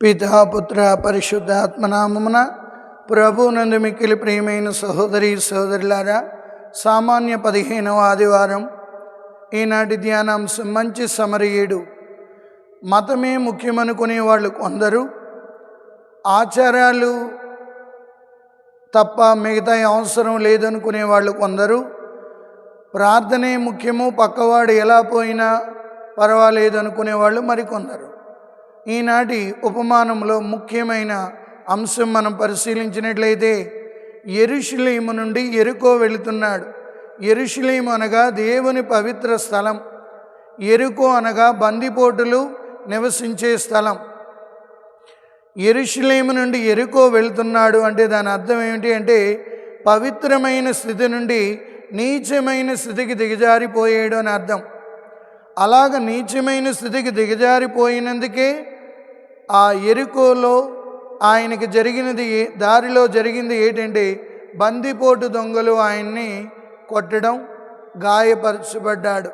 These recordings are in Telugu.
పితా పుత్ర పరిశుద్ధాత్మనామమున ప్రభునందు మిక్కిలి ప్రియమైన సహోదరి సహోదరులారా సామాన్య పదిహేనవ ఆదివారం ఈనాటి ధ్యానాంశం మంచి సమరయుడు మతమే ముఖ్యమనుకునే వాళ్ళు కొందరు ఆచారాలు తప్ప మిగతా అవసరం లేదనుకునే వాళ్ళు కొందరు ప్రార్థనే ముఖ్యము పక్కవాడు ఎలా పోయినా పర్వాలేదు అనుకునే వాళ్ళు మరికొందరు ఈనాటి ఉపమానంలో ముఖ్యమైన అంశం మనం పరిశీలించినట్లయితే ఎరుషులేము నుండి ఎరుకో వెళుతున్నాడు. ఎరుషులేము అనగా దేవుని పవిత్ర స్థలం. ఎరుకో అనగా బందిపోటులు నివసించే స్థలం. ఎరుషులేము నుండి ఎరుకో వెళుతున్నాడు అంటే దాని అర్థం ఏమిటి అంటే పవిత్రమైన స్థితి నుండి నీచమైన స్థితికి దిగజారిపోయాడు అని అర్థం. అలాగ నీచమైన స్థితికి దిగజారిపోయినందుకే ఆ ఎరుకోలో ఆయనకి జరిగినది ఏ- దారిలో జరిగింది ఏంటంటే బందిపోటు దొంగలు ఆయన్ని కొట్టడం గాయపరచబడ్డాడు.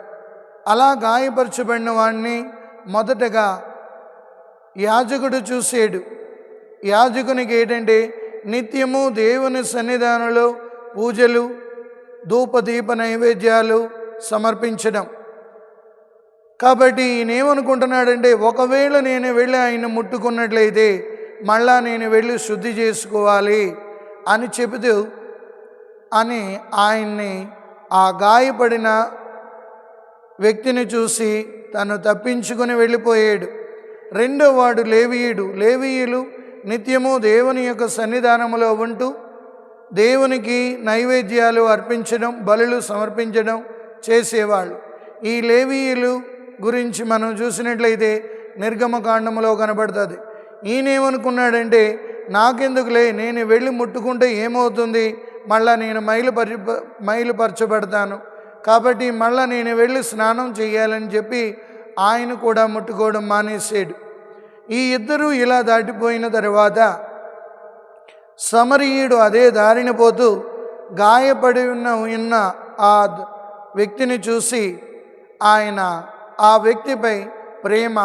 అలా గాయపరచబడిన వాడిని మొదటగా యాజకుడు చూసాడు. యాజకునికి ఏంటంటే నిత్యము దేవుని సన్నిధానంలో పూజలు ధూపదీప నైవేద్యాలు సమర్పించడం. కాబట్టి ఈయన ఏమనుకుంటున్నాడంటే ఒకవేళ నేను వెళ్ళి ఆయన ముట్టుకున్నట్లయితే మళ్ళా నేను వెళ్ళి శుద్ధి చేసుకోవాలి అని చెబుతూ అని ఆయన్ని ఆ గాయపడిన వ్యక్తిని చూసి తను తప్పించుకుని వెళ్ళిపోయాడు. రెండో వాడు లేవీయుడు. లేవీయులు నిత్యము దేవుని యొక్క సన్నిధానములో ఉంటూ దేవునికి నైవేద్యాలు అర్పించడం బలులు సమర్పించడం చేసేవాళ్ళు. ఈ లేవీయులు గురించి మనం చూసినట్లయితే నిర్గమకాండములో కనబడుతుంది. ఈయనేమనుకున్నాడంటే నాకెందుకులే నేను వెళ్ళి ముట్టుకుంటే ఏమవుతుంది? మళ్ళా నేను మైలుపరి మైలుపరచబడతాను కాబట్టి మళ్ళా నేను వెళ్ళి స్నానం చేయాలని చెప్పి ఆయన కూడా ముట్టుకోవడం మానేసాడు ఈ ఇద్దరూ ఇలా దాటిపోయిన తర్వాత సమరీయుడు అదే దారిన పోతూ గాయపడి ఉన్న ఉన్న ఆ వ్యక్తిని చూసి ఆయన ఆ వ్యక్తిపై ప్రేమ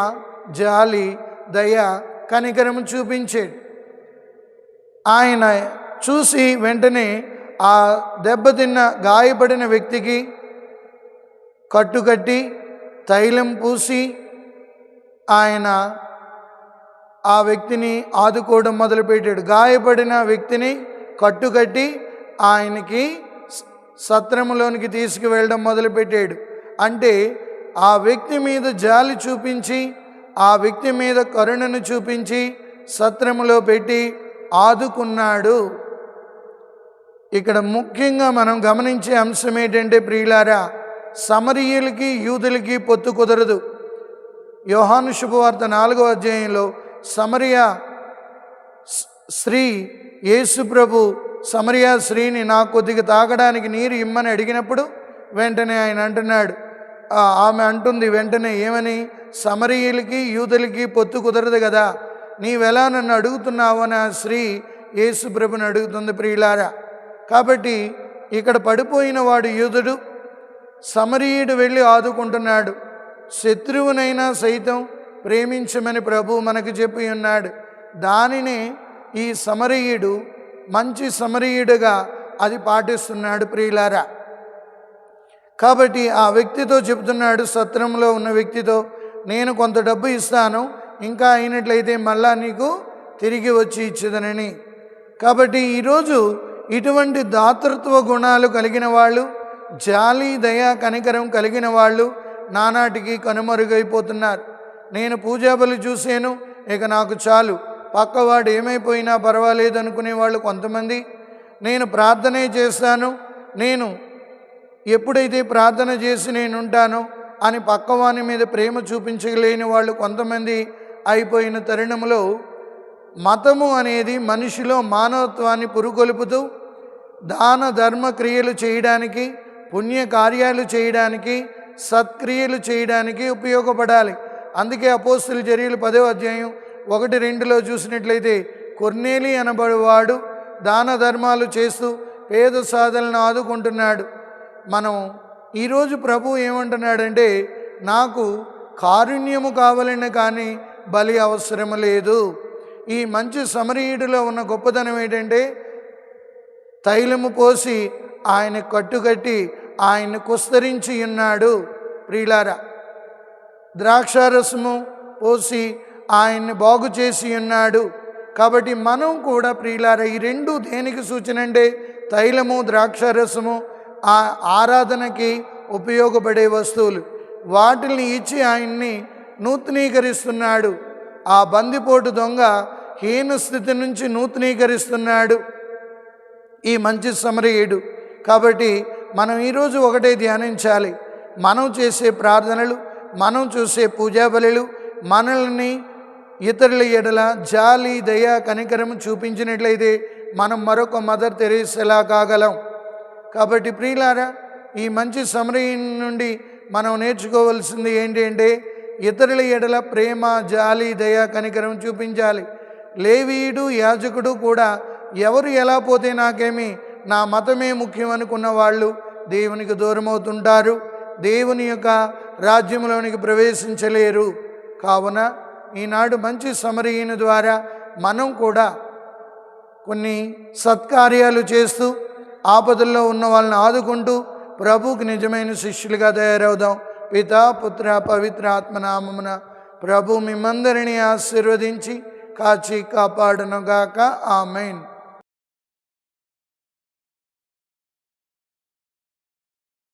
జాలి దయ కనికరము చూపించాడు ఆయన చూసి వెంటనే ఆ దెబ్బతిన్న గాయపడిన వ్యక్తికి కట్టుకట్టి తైలం పూసి ఆయన ఆ వ్యక్తిని ఆదుకోవడం మొదలుపెట్టాడు. గాయపడిన వ్యక్తిని కట్టుకట్టి ఆయనకి సత్రములోనికి తీసుకువెళ్ళడం మొదలుపెట్టాడు. అంటే ఆ వ్యక్తి మీద జాలి చూపించి ఆ వ్యక్తి మీద కరుణను చూపించి సత్రములో పెట్టి ఆదుకున్నాడు. ఇక్కడ ముఖ్యంగా మనం గమనించే అంశం ఏంటంటే ప్రియులారా సమరీయులకి యూదులకి పొత్తు కుదరదు. యోహాను శుభవార్త నాలుగో అధ్యాయంలో సమరియా స్త్రీ యేసుప్రభు సమరియా స్త్రీని నా కొద్దిగా తాగడానికి నీరు ఇమ్మని అడిగినప్పుడు వెంటనే ఆయన అంటున్నాడు ఆమె అంటుంది వెంటనే ఏమని? సమరీయులకి యూదులకి పొత్తు కుదరదు కదా. నీవెలా నన్ను అడుగుతున్నావు? అని ఆ స్త్రీ యేసుప్రభుని అడుగుతుంది ప్రియులారా. కాబట్టి ఇక్కడ పడిపోయిన వాడు యూదుడు సమరీయుడు వెళ్ళి ఆదుకుంటున్నాడు. శత్రువునైనా సైతం ప్రేమించమని ప్రభు మనకు చెప్పి ఉన్నాడు. దానిని ఈ సమరీయుడు మంచి సమరీయుడుగా అది పాటిస్తున్నాడు ప్రియులారా. కాబట్టి ఆ వ్యక్తితో చెబుతున్నాడు సత్రంలో ఉన్న వ్యక్తితో నేను కొంత డబ్బు ఇస్తాను ఇంకా అయినట్లయితే మళ్ళా నీకు తిరిగి వచ్చి ఇచ్చేదనని. కాబట్టి ఈరోజు ఇటువంటి దాతృత్వ గుణాలు కలిగిన వాళ్ళు జాలి దయ కనికరం కలిగిన వాళ్ళు నానాటికి కనుమరుగైపోతున్నారు. నేను పూజాబలి చూశాను ఇక నాకు చాలు. పక్కవాడు ఏమైపోయినా పర్వాలేదు అనుకునే వాళ్ళు కొంతమంది. నేను ప్రార్థనే చేస్తాను నేను ఎప్పుడైతే ప్రార్థన చేసి నేను ఉంటానో అని పక్కవాని మీద ప్రేమ చూపించలేని వాళ్ళు కొంతమంది అయిపోయిన తరుణంలో మతము అనేది మనిషిలో మానవత్వాన్ని పురుగొలుపుతూ దాన ధర్మ క్రియలు చేయడానికి పుణ్య కార్యాలు చేయడానికి సత్క్రియలు చేయడానికి ఉపయోగపడాలి. అందుకే అపోస్తుల చర్యలు పదో అధ్యాయం ఒకటి రెండులో చూసినట్లయితే కొర్నేలి అనబడేవాడు దాన ధర్మాలు చేస్తూ పేద సాధనలను ఆదుకుంటున్నాడు. మనం ఈరోజు ప్రభు ఏమంటున్నాడంటే నాకు కారుణ్యము కావాలని కానీ బలి అవసరం లేదు. ఈ మంచి సమరీయుడిలో ఉన్న గొప్పతనం ఏంటంటే తైలము పోసి ఆయన కట్టుకట్టి ఆయన్ని కుస్తరించి ఉన్నాడు. ప్రియులార ద్రాక్షారసము పోసి ఆయన్ని బాగు చేసి ఉన్నాడు. కాబట్టి మనం కూడా ప్రియులార ఈ రెండు దేనికి సూచన అంటే తైలము ద్రాక్షారసము ఆ ఆరాధనకి ఉపయోగపడే వస్తువులు. వాటిని ఇచ్చి ఆయన్ని నూతనీకరిస్తున్నాడు. ఆ బందిపోటు దొంగ హీన స్థితి నుంచి నూతనీకరిస్తున్నాడు. ఈ మంచి సమరయుడు. కాబట్టి మనం ఈరోజు ఒకటే ధ్యానించాలి. మనం చేసే ప్రార్థనలు మనం చూసే పూజాబలులు మనల్ని ఇతరుల ఎడల జాలి దయ కనికరం చూపించినట్లయితే మనం మరొక మదర్ తెరేసేలా కాగలం. కాబట్టి ప్రియులారా ఈ మంచి సమరయం నుండి మనం నేర్చుకోవాల్సింది ఏంటంటే ఇతరుల ఎడల ప్రేమ జాలి దయ కనికరం చూపించాలి. లేవీయుడు యాజకుడు కూడా ఎవరు ఎలా పోతే నాకేమి నా మతమే ముఖ్యం అనుకున్న వాళ్ళు దేవునికి దూరమవుతుంటారు. దేవుని యొక్క రాజ్యంలోనికి ప్రవేశించలేరు. కావున ఈనాడు మంచి సమరయ్యన ద్వారా మనం కూడా కొన్ని సత్కార్యాలు చేస్తూ ఆపదల్లో ఉన్న వాళ్ళని ఆదుకుంటూ ప్రభుకి నిజమైన శిష్యులుగా తయారవుదాం. పితా పుత్ర పవిత్ర ఆత్మనామమున ప్రభు మిమ్మందరినీ ఆశీర్వదించి కాచి కాపాడనుగాక. ఆమెన్.